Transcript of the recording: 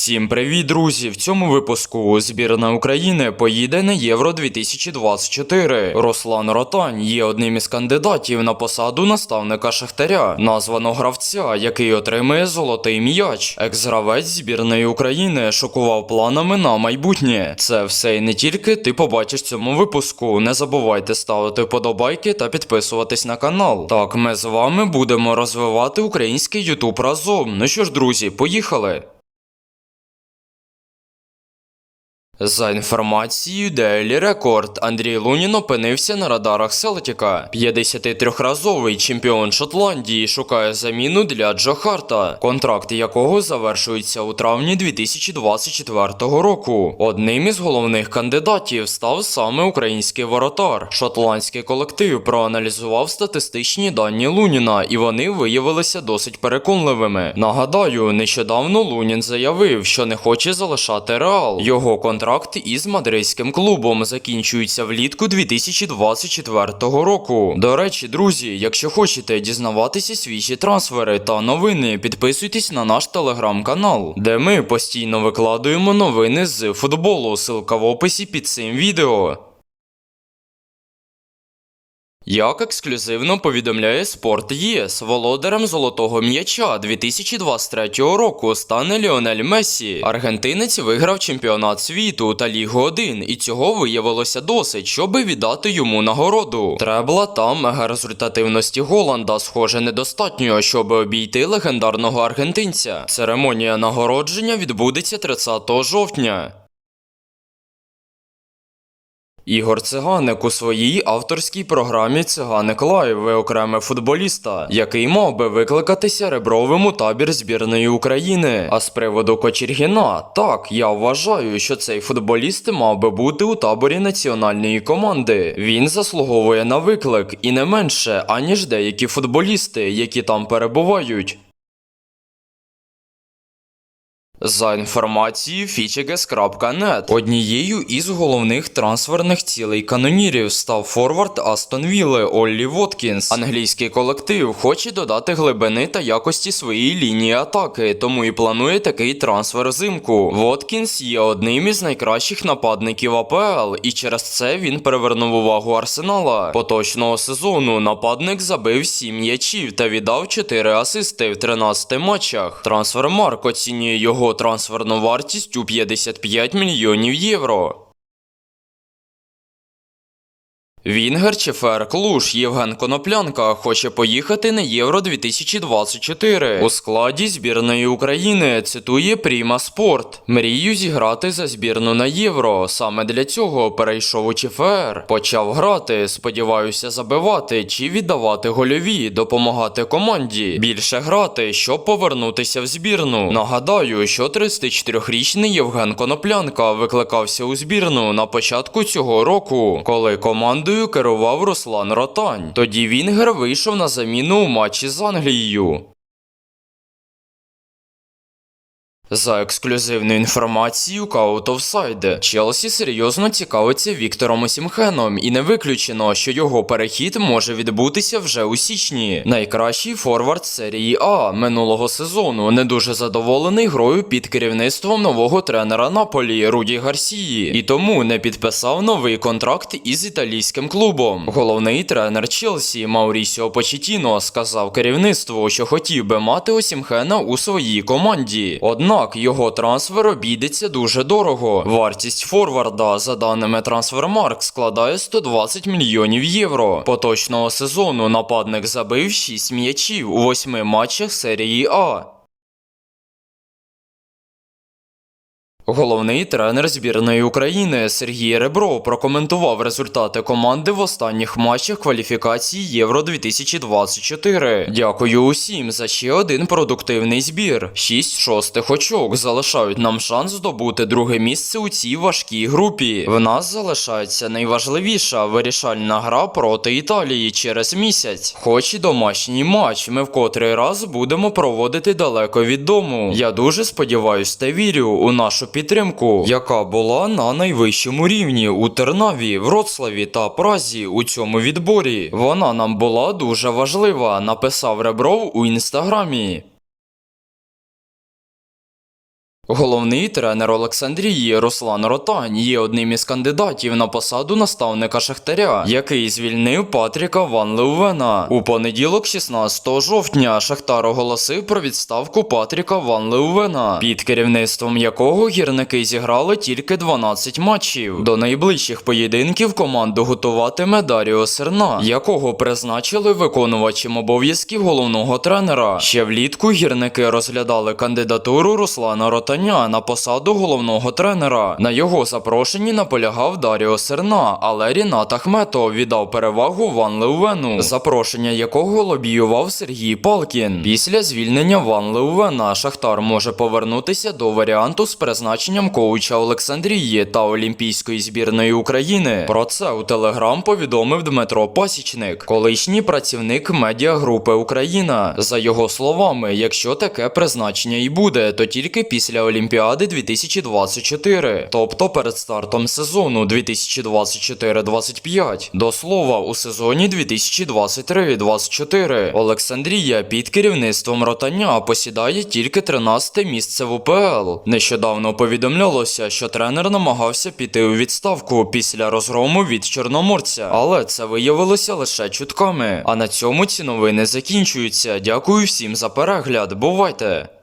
Всім привіт, друзі! В цьому випуску збірна України поїде на Євро 2024. Руслан Ротань є одним із кандидатів на посаду наставника Шахтаря, названо гравця, який отримує золотий м'яч. Екс-гравець збірної України шокував планами на майбутнє. Це все і не тільки ти побачиш в цьому випуску. Не забувайте ставити вподобайки та підписуватись на канал. Так, ми з вами будемо розвивати український Ютуб разом. Ну що ж, друзі, поїхали! За інформацією Daily Record, Андрій Лунін опинився на радарах Селтіка. 53-разовий чемпіон Шотландії шукає заміну для Джо Харта, контракт якого завершується у травні 2024 року. Одним із головних кандидатів став саме український воротар. Шотландський колектив проаналізував статистичні дані Луніна, і вони виявилися досить переконливими. Нагадаю, нещодавно Лунін заявив, що не хоче залишати Реал. Його контракт із мадридським клубом закінчується влітку 2024 року. До речі, друзі, якщо хочете дізнаватися свіжі трансфери та новини, підписуйтесь на наш телеграм-канал, де ми постійно викладуємо новини з футболу. Силка в описі під цим відео. Як ексклюзивно повідомляє Спорт ЄС, володарем золотого м'яча 2023 року стане Ліонель Мессі. Аргентинець виграв чемпіонат світу та Лігу 1, і цього виявилося досить, щоби віддати йому нагороду. Требла та мега-результативності Голланда, схоже, недостатньо, щоб обійти легендарного аргентинця. Церемонія нагородження відбудеться 30 жовтня. Ігор Циганик у своїй авторській програмі Циганик Лайв виокремив футболіста, який мав би викликатися ребровим у табір збірної України. А з приводу Кочергіна, так я вважаю, що цей футболіст мав би бути у таборі національної команди. Він заслуговує на виклик і не менше, аніж деякі футболісти, які там перебувають. За інформацією Fitcheges.net, однією із головних трансферних цілей канонірів став форвард Астон Вілли Оллі Воткінс. Англійський колектив хоче додати глибини та якості своїй лінії атаки, тому і планує такий трансфер взимку. Воткінс є одним із найкращих нападників АПЛ, і через це він привернув увагу Арсенала. Поточного сезону нападник забив 7 м'ячів та віддав 4 асисти в 13 матчах. Трансфермарк оцінює його трансферну вартість у 55 мільйонів євро. Вінгер Чефер Клуш Євген Коноплянка хоче поїхати на Євро 2024 у складі збірної України. Цитує Пріма Спорт. Мрію зіграти за збірну на євро. Саме для цього перейшов у ЧФР. Почав грати. Сподіваюся, забивати чи віддавати гольові, допомагати команді. Більше грати, щоб повернутися в збірну. Нагадаю, що 34-річний Євген Коноплянка викликався у збірну на початку цього року, коли командою керував Руслан Ротань. Тоді Вінгер вийшов на заміну у матчі з Англією. За ексклюзивною інформацією Каут Офсайде, Челсі серйозно цікавиться Віктором Осімхеном, і не виключено, що його перехід може відбутися вже у січні. Найкращий форвард серії А минулого сезону не дуже задоволений грою під керівництвом нового тренера Наполі Руді Гарсії, і тому не підписав новий контракт із італійським клубом. Головний тренер Челсі Маурісіо Почетіно сказав керівництву, що хотів би мати Осімхена у своїй команді. Однак його трансфер обійдеться дуже дорого. Вартість форварда, за даними Трансфермарк, складає 120 мільйонів євро. Поточного сезону нападник забив 6 м'ячів у 8 матчах серії А. Головний тренер збірної України Сергій Ребров прокоментував результати команди в останніх матчах кваліфікації Євро 2024. Дякую усім за ще один продуктивний збір. Шість шостих очок залишають нам шанс здобути друге місце у цій важкій групі. В нас залишається найважливіша вирішальна гра проти Італії через місяць. Хоч і домашній матч, ми в котрий раз будемо проводити далеко від дому. Я дуже сподіваюсь та вірю у нашу підтримку, яка була на найвищому рівні у Тернаві, Вроцлаві та Празі у цьому відборі. Вона нам була дуже важлива, написав Ребров у інстаграмі. Головний тренер Олександрії Руслан Ротань є одним із кандидатів на посаду наставника Шахтаря, який звільнив Патріка Ван Леувена. У понеділок, 16 жовтня, Шахтар оголосив про відставку Патріка Ван Леувена, під керівництвом якого гірники зіграли тільки 12 матчів. До найближчих поєдинків команду готуватиме Даріо Серна, якого призначили виконувачем обов'язків головного тренера. Ще влітку гірники розглядали кандидатуру Руслана Ротаня на посаду головного тренера. На його запрошенні наполягав Даріо Серна, але Рінат Ахметов віддав перевагу Ван Леувену, запрошення якого лобіював Сергій Палкін. Після звільнення Ван Леувена Шахтар може повернутися до варіанту з призначенням коуча Олександрії та Олімпійської збірної України. Про це у Телеграм повідомив Дмитро Пасічник, колишній працівник медіагрупи Україна. За його словами, якщо таке призначення і буде, то тільки після Олімпіади 2024, тобто перед стартом сезону 2024-25. До слова, у сезоні 2023-24 Олександрія під керівництвом Ротаня посідає тільки 13 місце в УПЛ. Нещодавно повідомлялося, що тренер намагався піти у відставку після розгрому від Чорноморця, але це виявилося лише чутками. А на цьому ці новини закінчуються. Дякую всім за перегляд. Бувайте!